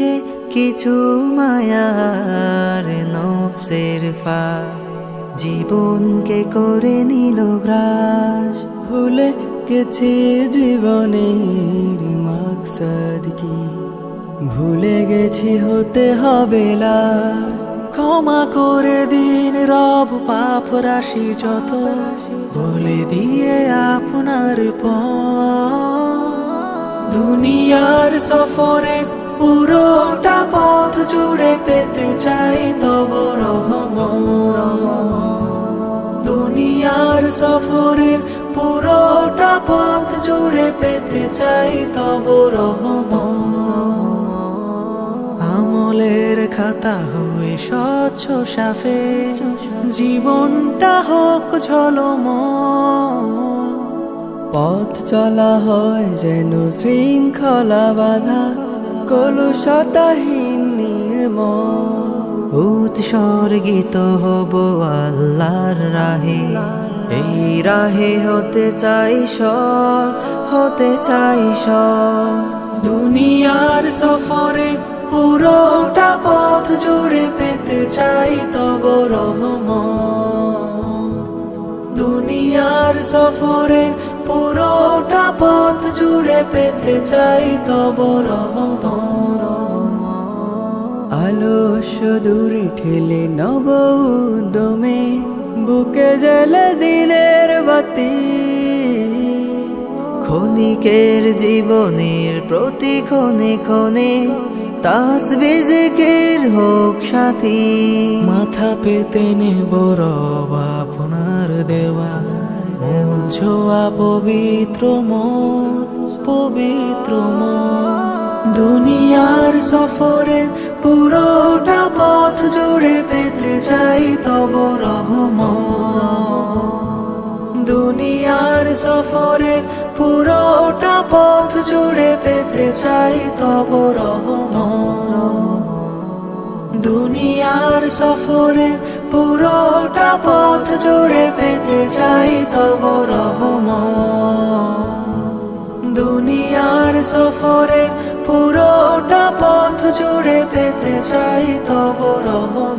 যে কিছু মায়ার নফসের ফা জীবনকে করে নিল গ্রাস। ভুলে গেছে জীবনের মাকসাদ কি? ভুলে গেছি হতে হবে। ক্ষমা করে দিন রব, পাপ রাশি যত। বলে দিয়ে আপনার পথ। দুনিয়ার সফরে পুরোটা পথ জুড়ে পেতে চাই তব দুনিয়ার সফরের পুরোটা পথ জুড়ে পেতে চাই তব আমলের খাতা হয়ে স্বচ্ছ সাফে, জীবনটা হোক ঝলম। পথ চলা হয় যেন শৃঙ্খলা বাধা। কলুষতাহীন নির্মল। উৎসর্গিত হব আল্লাহর রাহে। এই রাহে হতে চাই সৎ হতে চাই সৎ। দুনিয়ার সফরে পুরোটা পথ জুড়ে পেতে চাই তব রহম দুনিয়ার সফরে পুরোটা পথ জুড়ে পেতে চাই তব রহম আলস্য ঠেলে নব উদ্যমে বুকে জেলে দিনের বাতি। ক্ষণিকের জীবনের প্রতি ক্ষণে ক্ষণে তাসবিজেকের হোক সাথী। মাথা পেতে নেব রব ছোয়া পবিত্র মত পবিত্র মত দুনিয়ার সফরে পুরোটা পথ জুড়ে পেতে চাই তব রহম দুনিয়ার সফরে পুরোটা পথ জুড়ে পেতে চাই তব রহম দুনিয়ার সফরে পুরোটা পথ জুড়ে পেতে চাই তব রহম দুনিয়ার সফরে পুরোটা পথ জুড়ে পেতে চাই তব রহম